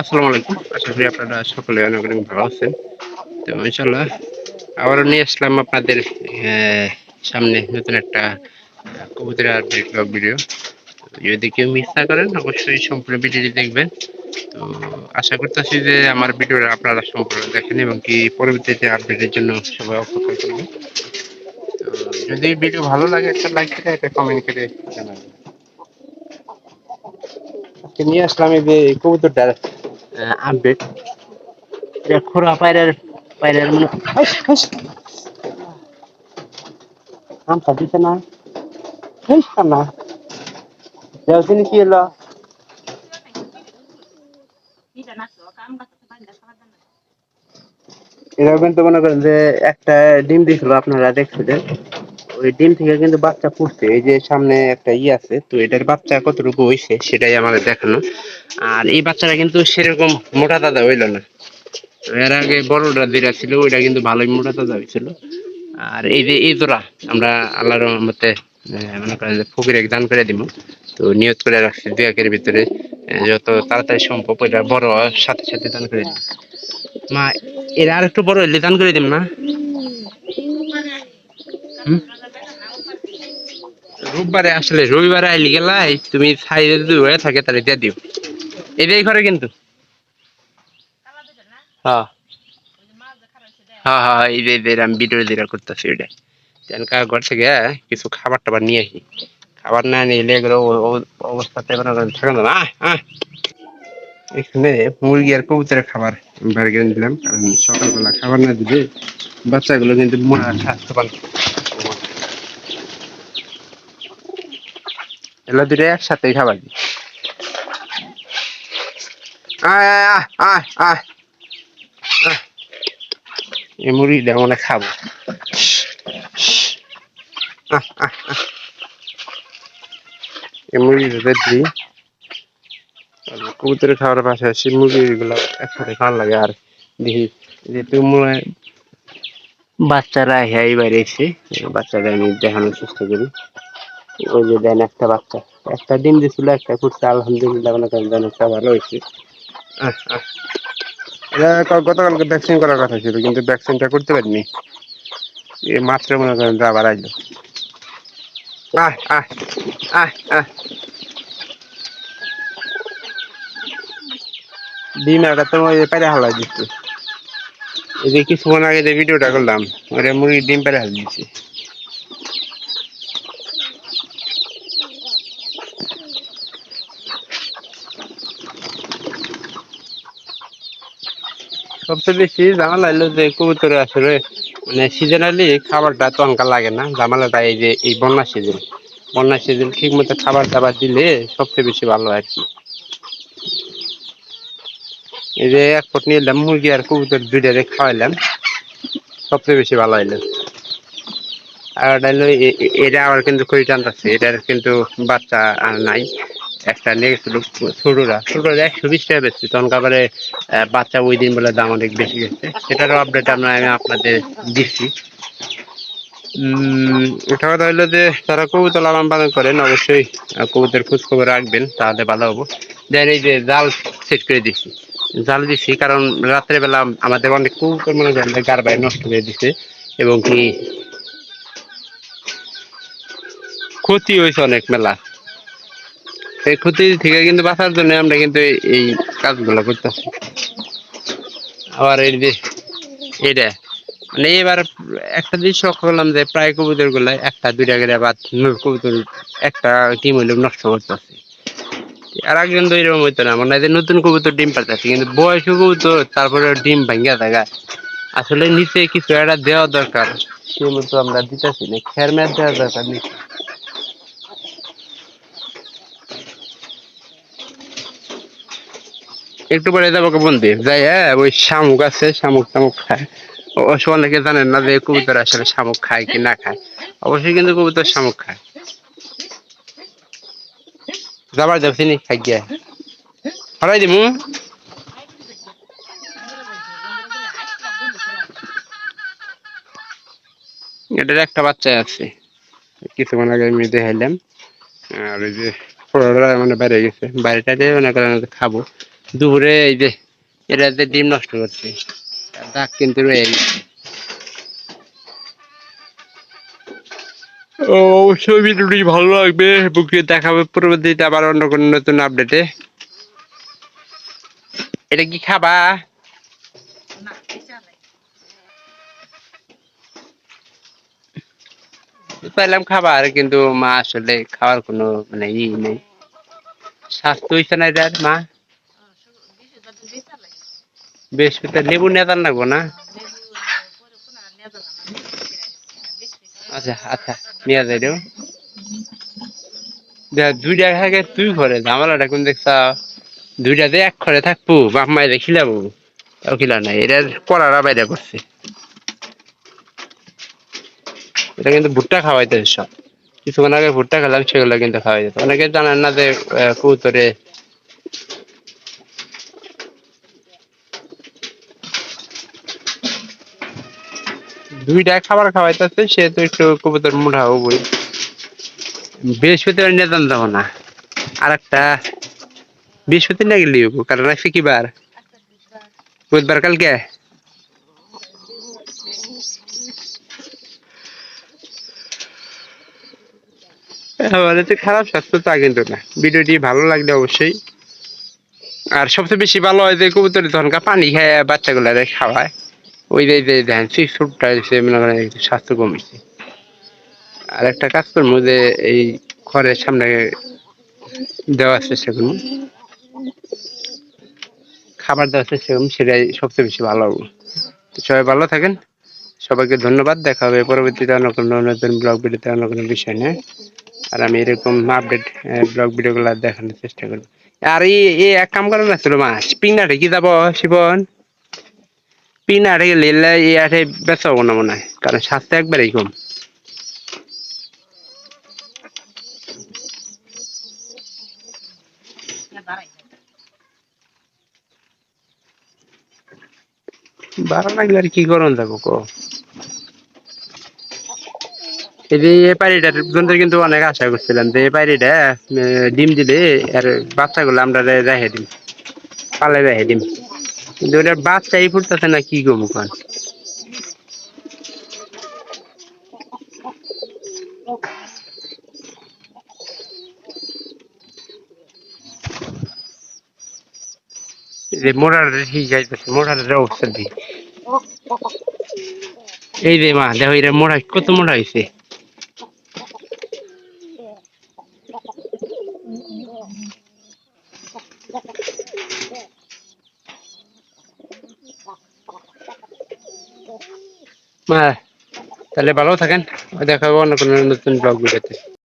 আসসালামু আলাইকুম। আশা করি আপনারা সকলে অনেক অনেক ভালো আছেন। তো ইনশাল্লাহ আবারও নিয়ে আসলাম আপনাদের সামনে নতুন একটা কবুতরের আপডেট ভিডিও যদি কেউ মিস না করেন, অবশ্যই সম্পূর্ণ ভিডিওটি দেখবেন। তো আশা করতেছি যে আমার ভিডিওটা আপনারা সম্পূর্ণ দেখেন এবং কি পরবর্তীতে আপডেটের জন্য সবাই অপেক্ষা করবেন। তো যদি ভিডিও ভালো লাগে, একটা লাইক করে, একটা কমেন্ট করে জানাবেন। নিয়ে আসলাম এই যে এই কবুতরটার আপডেট খোরা পায়রার পায়রার মানে হাস, হাস। আম পাঠিয়েছে না। না কি এলো এরা কিন্তু মনে করেন যে একটা ডিম দিছিল আপনারা দেখছিলেন। ওই ডিম থেকে কিন্তু বাচ্চা ফুটছে এই যে সামনে একটা ই আছে তো এটার বাচ্চা কতটুকু হয়েছে সেটাই আমাদের দেখানো। আর এই বাচ্চাটা কিন্তু সেরকম মোটা দাদা হইল না। এর আগে বড়টা যেটা ছিল ওইটা কিন্তু ভালোই মোটা দাদা হয়েছিল আর এই যে এই জোড়া আমরা আল্লাহর আহ, মনে করেন যে ফকির দান করে দিব তো নিয়ত করে রাখছি দুই একের ভিতরে যত তাড়াতাড়ি সম্ভব ওইটা বড় সাথে সাথে দান করে দিব মা এরা আর একটু বড় হইলে দান করে দিব না? হুম? রোববারে আসলে, রবিবারে আইলি গেলাই তুমি সাইডে যদি হয়ে থাকে তাহলে দিয়ে দিও। করে কিন্তু। হ্যাঁ। হ্যাঁ হ্যাঁ এই যে এই যে, আমি ভিডিও করতেছি ওইটা। ঘর থেকে কিছু খাবার টাবার নিয়ে আসি। খাবার না নিলে এগুলো অবস্থাতে থাকে না। আহ। এখানে মুরগি আর কবুতরের খাবার বের করে দিলাম। কারণ সকালবেলা খাবার না দিলে বাচ্চাগুলো কিন্তু মনে হয় স্বাস্থ্য এগুলো দুটো একসাথেই খাবার দিই। এই মুরগিটা মনে খাব। এই মুরগিটা দিই। কবুতরের খাওয়ার পাশাপাশি মুরগিগুলো একসাথে ভালো লাগে। আর দেখি যে তুমি বাচ্চারা হ্যাঁ বাইরে এসে বাচ্চারা আমি দেখানোর চেষ্টা করি। ওই যে দেন একটা বাচ্চা। একটা ডিম দিছিল, একটা ফুটছে আলহামদুলিল্লাহ, মনে করেন দেন একটা ভালো হয়েছে। গতকালকে ভ্যাকসিন করার কথা ছিল, কিন্তু ভ্যাকসিনটা করতে পারিনি। এই মাত্র মনে করেন আবার আইলো। আহ আহ আহ আহ। ডিম একটা তো পেরে হালাই দিচ্ছে। এই যে কিছুক্ষণ আগে যে ভিডিওটা করলাম ওটা মুরগির ডিম পেরে হাল দিচ্ছে। সবচেয়ে বেশি ঝামেলা হলো যে কবুতরে আসলে মানে সিজনালি খাবারটা তো লাগে না। ঝামেলাটা এই যে এই বন্যা সিজন বন্যা সিজন ঠিক মতো খাবার দাবার দিলে সবচেয়ে বেশি ভালো আর কি। এই যে এক ফুট এলাম, মুরগি আর কবুতর দুইটারে খাওয়াইলাম, সবচেয়ে বেশি ভালো হইল। আর ওটা হলো এটা আবার কিন্তু খুবই টানতেছে এটার কিন্তু বাচ্চা আর নাই। একটা নিয়ে গেছিল ছোটরা। ছোটরা একশো বিশ টাকা বেশি তখন আবার বাচ্চা ওই দিন বলে দাম অনেক বেশি গেছে। সেটারও আপডেট আমরা, আমি আপনাদের দিচ্ছি। এটা কথা হলো যে, তারা কবুতর লালন পালন করেন, অবশ্যই কবুতর খোঁজ খবর রাখবেন, তাহলে ভালো হব। দেন এই যে জাল সেট করে দিচ্ছি জাল দিচ্ছি কারণ রাত্রে বেলা আমাদের অনেক কবুতর মনে করেন গার বাইরে নষ্ট করে দিচ্ছে এবং কি ক্ষতি হয়েছে অনেক মেলা। এই ক্ষতি থেকে কিন্তু বাঁচার জন্য আমরা কিন্তু এই- কাজগুলো করতেছি। আবার এই যে এটা মানে এবার একটা জিনিস লক্ষ্য করলাম যে প্রায় কবুতরগুলা একটা, দুইটা করে বা কবুতর, একটা টিম হইলে নষ্ট করতেছে। আর একজন তো এরকম হইতো না, মনে নতুন কবুতর ডিম পাঠাচ্ছে কিন্তু বয়স কবুতর, তারপরে ডিম ভাঙ্গা থাকা। আসলে নিচে কিছু একটা দেওয়া দরকার সে মতো আমরা দিতেছি না খেয়ার ম্যাচ দেওয়া দরকার নিচে। একটু পরে যাব বন্ধু। যাই হ্যাঁ ওই শামুক আছে, শামুক টামুক খায়। অবশ্য অনেকে জানেন না যে কবুতর আসলে শামুক খায় কি না খায়। অবশ্যই কিন্তু কবুতর শামুক খায়। যাবার যাচ্ছি নি খাই হরাই দিমু। এটার একটা বাচ্চা আছে। কিছুক্ষণ আগে আমি দেখাইলাম। আর ওই যে মানে বাইরে গেছে। দিয়ে মনে করেন খাব। দুপুরে এই যে এটাতে ডিম নষ্ট করছে আর দাগ কিন্তু রয়ে গেছে। ও অবশ্যই ভিডিওটি ভালো লাগবে বুকে দেখাবে পরবর্তীতে আবার অন্য কোনো নতুন আপডেটে। এটা কি খাবা? না বেচা নাই। পাইলাম খাবার কিন্তু মা আসলে খাওয়ার কোনো মানে ই নেই। স্বাস্থ্য হয়েছে না এটার মা বিশ হাজার তো বেচা লাগে লেবু নাগো না আচ্ছা আচ্ছা যাই দেখ দুইটা থাকে তুই করে ঝামেলাটা কোন দুইটাতে এক ঘরে থাকব বাপ মায়ের খিলাবো তাও খিলা নাই এটার পড়ারা বাইরে করছে। এটা কিন্তু ভুট্টা খাওয়াইতে সব। কিছুক্ষণ আগে ভুট্টা খেলাম সেগুলো কিন্তু খাওয়াই যেত। অনেকে জানেন না যে আহ, দুইটা খাবার খাওয়াইতেছে, সে তো একটু কবুতর মোটা হবই বৃহস্পতিবার নিয়ে যান যাব না। আর একটা বৃহস্পতি না গেলি কারণ আজকে কি বার? বুধবার কালকে? আমাদের তো খারাপ স্বাস্থ্য তা কিন্তু না। ভিডিওটি ভালো লাগলে অবশ্যই। আর সবচেয়ে বেশি ভালো হয় যে কবুতর তখনকার পানি খায় বাচ্চাগুলো খাওয়ায়। ওই যে দেখেন সিক্স ফুটটা সে মনে করেন স্বাস্থ্য কমেছে। আর একটা কাজ করব যে এই ঘরের সামনে দেওয়ার চেষ্টা করব। খাবার দেওয়ার চেষ্টা করব, সেটাই সবচেয়ে বেশি ভালো হবে। তো সবাই ভালো থাকেন। সবাইকে ধন্যবাদ। দেখা হবে পরবর্তীতে অন্য কোনো নতুন ব্লগ ভিডিওতে অন্য কোনো বিষয় নিয়ে। আর আমি এরকম আপডেট ব্লগ ভিডিওগুলো দেখানোর চেষ্টা করব। আর এই এক কাম করেন না ছিল মাস পিনাটে কি যাব, শিবন? পিনাটে গেলে এই আটে বেচা হব না মনে হয়, কারণ স্বাস্থ্য একবারেই কম। ভালো লাগলে আর কি করুন যাব কো? এই যে এই জন্য কিন্তু অনেক আশা করছিলাম যে এই ডিম দিলে আর বাচ্চাগুলো আমরা রেখে দিম, পালে রেখে দিম। কিন্তু ওটার বাচ্চাই ফুটতেছে না কি গো মুখান অবস্থা এই মা কত মোড়া মা তাহলে ভালো থাকেন। দেখা হবে অন্য কোনো নতুন ব্লগ ভিডিওতে।